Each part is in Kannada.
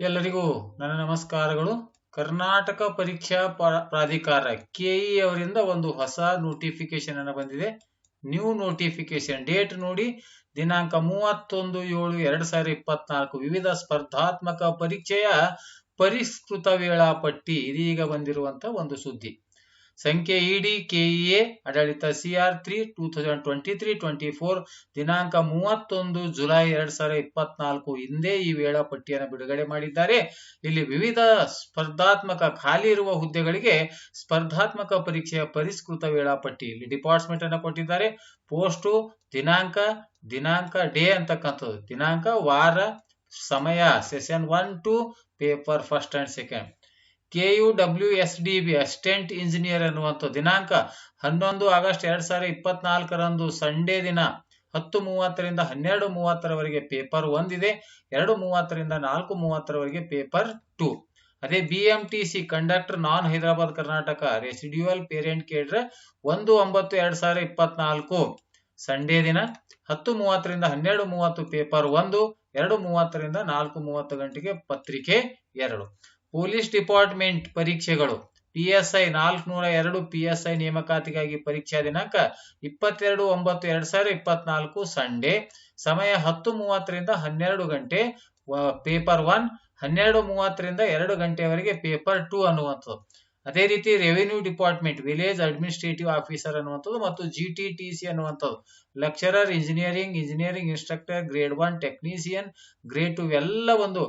ಎಲ್ಲರಿಗೂ ನನ್ನ ನಮಸ್ಕಾರಗಳು. ಕರ್ನಾಟಕ ಪರೀಕ್ಷಾ ಪ್ರಾಧಿಕಾರ ಕೆಇ ಅವರಿಂದ ಒಂದು ಹೊಸ ನೋಟಿಫಿಕೇಶನ್ ಅನ್ನು ಬಂದಿದೆ. ನ್ಯೂ ನೋಟಿಫಿಕೇಶನ್ ಡೇಟ್ ನೋಡಿ. ದಿನಾಂಕ ಮೂವತ್ತೊಂದು ಏಳು ಎರಡ್ ಸಾವಿರದ ಇಪ್ಪತ್ನಾಲ್ಕು. ವಿವಿಧ ಸ್ಪರ್ಧಾತ್ಮಕ ಪರೀಕ್ಷೆಯ ಪರಿಷ್ಕೃತ ವೇಳಾಪಟ್ಟಿ ಇದೀಗ ಬಂದಿರುವಂತ ಒಂದು ಸುದ್ದಿ. ಸಂಖ್ಯೆ ಇಡಿ ಕೆಇಎ, ಆಡಳಿತ CR three two thousand twenty three twenty four ದಿನಾಂಕ ಮೂವತ್ತೊಂದು ಜುಲೈ ಎರಡ್ ಸಾವಿರದ ಇಪ್ಪತ್ನಾಲ್ಕು ಹಿಂದೆ ಈ ವೇಳಾಪಟ್ಟಿಯನ್ನು ಬಿಡುಗಡೆ ಮಾಡಿದ್ದಾರೆ. ಇಲ್ಲಿ ವಿವಿಧ ಸ್ಪರ್ಧಾತ್ಮಕ ಖಾಲಿ ಇರುವ ಹುದ್ದೆಗಳಿಗೆ ಸ್ಪರ್ಧಾತ್ಮಕ ಪರೀಕ್ಷೆಯ ಪರಿಷ್ಕೃತ ವೇಳಾಪಟ್ಟಿ ಇಲ್ಲಿ ಡಿಪಾರ್ಟ್ಮೆಂಟ್ ಅನ್ನು ಕೊಟ್ಟಿದ್ದಾರೆ. ಪೋಸ್ಟು ದಿನಾಂಕ ದಿನಾಂಕ ಡೇ ಅಂತಕ್ಕಂಥದ್ದು. ದಿನಾಂಕ, ವಾರ, ಸಮಯ session one two paper first and second K U W S D B, assistant engineer ಅನ್ನುವಂಥ ದಿನಾಂಕ ಹನ್ನೊಂದು ಆಗಸ್ಟ್ ಎರಡ್ ಸಾವಿರದ ಇಪ್ಪತ್ನಾಲ್ಕರಂದು ಸಂಡೇ ದಿನ, ಹತ್ತು ಮೂವತ್ತರಿಂದ ಹನ್ನೆರಡು ಮೂವತ್ತರವರೆಗೆ ಪೇಪರ್ ಒಂದಿದೆ, ಎರಡು ಮೂವತ್ತರಿಂದ ನಾಲ್ಕು ಮೂವತ್ತರವರೆಗೆ ಪೇಪರ್ ಟು. ಅದೇ B M T C conductor non Hyderabad, Karnataka, residual parent ಕೇಳಿದ್ರೆ ಒಂದು ಒಂಬತ್ತು ಎರಡು ಸಾವಿರದ ಇಪ್ಪತ್ನಾಲ್ಕು. ಸಂಡೇ ದಿನ, ಹತ್ತು ಮೂವತ್ತರಿಂದ ಹನ್ನೆರಡು ಮೂವತ್ತು ಪೇಪರ್ ಒಂದು, ಎರಡು ಮೂವತ್ತರಿಂದ ನಾಲ್ಕು ಮೂವತ್ತು ಗಂಟೆಗೆ ಪತ್ರಿಕೆ ಎರಡು. ಪೊಲೀಸ್ ಡಿಪಾರ್ಟ್ಮೆಂಟ್ ಪರೀಕ್ಷೆಗಳು. ಪಿಎಸ್ಐ ನಾಲ್ಕುನೂರ ಎರಡು ಪಿ ಎಸ್ ಐ ನೇಮಕಾತಿಗಾಗಿ ಪರೀಕ್ಷಾ ದಿನಾಂಕ ಇಪ್ಪತ್ತೆರಡು ಒಂಬತ್ತು ಎರಡ್ ಸಾವಿರದ ಇಪ್ಪತ್ನಾಲ್ಕು ಸಂಡೇ, ಸಮಯ ಹತ್ತು ಮೂವತ್ತರಿಂದ ಹನ್ನೆರಡು ಗಂಟೆ ಪೇಪರ್ ಒನ್ ಹನ್ನೆರಡು ಮೂವತ್ತರಿಂದ ಎರಡು ಗಂಟೆವರೆಗೆ ಪೇಪರ್ ಟೂ ಅನ್ನುವಂಥದ್ದು. ಅದೇ ರೀತಿ revenue department village administrative officer ಅನ್ನುವಂಥದ್ದು ಮತ್ತು ಜಿ ಟಿ ಟಿ ಸಿ ಅನ್ನುವಂಥದ್ದು. Lecturer engineering engineering instructor grade one technician grade two ಎಲ್ಲ ಒಂದು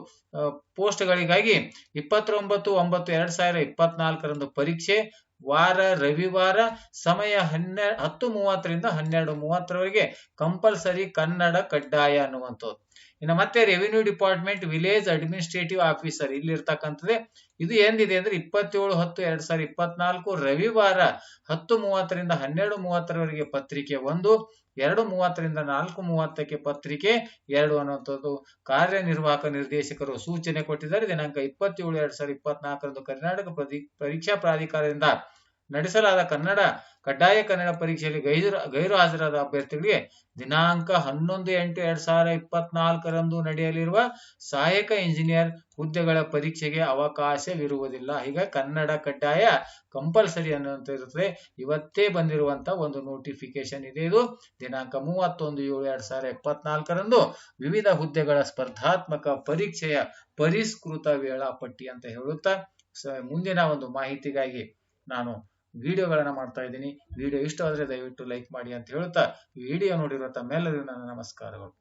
ಪೋಸ್ಟ್ಗಳಿಗಾಗಿ ಇಪ್ಪತ್ತೊಂಬತ್ತು, ಒಂಬತ್ತು, ಎರಡ್ ಸಾವಿರ ಇಪ್ಪತ್ನಾಲ್ಕರಂದು ಪರೀಕ್ಷೆ, ವಾರ, ರವಿವಾರ, ಸಮಯ ಹನ್ನೆರಡು ಹತ್ತು ಮೂವತ್ತರಿಂದ ಹನ್ನೆರಡು ಮೂವತ್ತರವರೆಗೆ ಕಂಪಲ್ಸರಿ ಕನ್ನಡ ಕಡ್ಡಾಯ ಅನ್ನುವಂಥದ್ದು. ಇನ್ನು ಮತ್ತೆ revenue department village administrative officer ಇಲ್ಲಿ ಇರ್ತಕ್ಕಂಥದ್ದೇ ಇದು ಏನಿದೆ ಅಂದ್ರೆ ಇಪ್ಪತ್ತೇಳು ಹತ್ತು ಎರಡ್ ಸಾವಿರದ ಇಪ್ಪತ್ನಾಲ್ಕು ರವಿವಾರ ಹತ್ತು ಮೂವತ್ತರಿಂದ ಹನ್ನೆರಡು ಮೂವತ್ತರವರೆಗೆ ಪತ್ರಿಕೆ ಒಂದು, ಎರಡು ಮೂವತ್ತರಿಂದ ನಾಲ್ಕು ಮೂವತ್ತಕ್ಕೆ ಪತ್ರಿಕೆ ಎರಡು ಅನ್ನುವಂಥದ್ದು. ಕಾರ್ಯನಿರ್ವಾಹಕ ನಿರ್ದೇಶಕರು ಸೂಚನೆ ಕೊಟ್ಟಿದ್ದಾರೆ. ದಿನಾಂಕ ಇಪ್ಪತ್ತೇಳು ಎರಡ್ ಸಾವಿರದ ಇಪ್ಪತ್ನಾಲ್ಕರಂದು ಕರ್ನಾಟಕ ಪರೀಕ್ಷಾ ಪ್ರಾಧಿಕಾರದಿಂದ ನಡೆಸಲಾದ ಕನ್ನಡ ಕಡ್ಡಾಯ ಕನ್ನಡ ಪರೀಕ್ಷೆಯಲ್ಲಿ ಗೈರು ಗೈರು ಹಾಜರಾದ ಅಭ್ಯರ್ಥಿಗಳಿಗೆ ದಿನಾಂಕ ಹನ್ನೊಂದು ಎಂಟು ಎರಡ್ ಸಾವಿರದ ಇಪ್ಪತ್ನಾಲ್ಕರಂದು ನಡೆಯಲಿರುವ ಸಹಾಯಕ ಇಂಜಿನಿಯರ್ ಹುದ್ದೆಗಳ ಪರೀಕ್ಷೆಗೆ ಅವಕಾಶವಿರುವುದಿಲ್ಲ. ಈಗ ಕನ್ನಡ ಕಡ್ಡಾಯ ಕಂಪಲ್ಸರಿ ಅನ್ನುವಂತ ಇರುತ್ತದೆ. ಇವತ್ತೇ ಬಂದಿರುವಂತ ಒಂದು ನೋಟಿಫಿಕೇಶನ್ ಇದೆ ಇದು. ದಿನಾಂಕ ಮೂವತ್ತೊಂದು ಏಳು ಎರಡ್ ಸಾವಿರದ ಇಪ್ಪತ್ನಾಲ್ಕರಂದು ವಿವಿಧ ಹುದ್ದೆಗಳ ಸ್ಪರ್ಧಾತ್ಮಕ ಪರೀಕ್ಷೆಯ ಪರಿಷ್ಕೃತ ವೇಳಾಪಟ್ಟಿ ಅಂತ ಹೇಳುತ್ತಾ ಮುಂದಿನ ಒಂದು ಮಾಹಿತಿಗಾಗಿ ನಾನು ವಿಡಿಯೋಗಳನ್ನ ಮಾಡ್ತಾ ಇದ್ದೀನಿ. ವಿಡಿಯೋ ಇಷ್ಟ ಆದರೆ ದಯವಿಟ್ಟು ಲೈಕ್ ಮಾಡಿ ಅಂತ ಹೇಳ್ತಾ ವಿಡಿಯೋ ನೋಡಿರುವಂತ ಮೇಲರಿಗೂ ನನ್ನ ನಮಸ್ಕಾರಗಳು.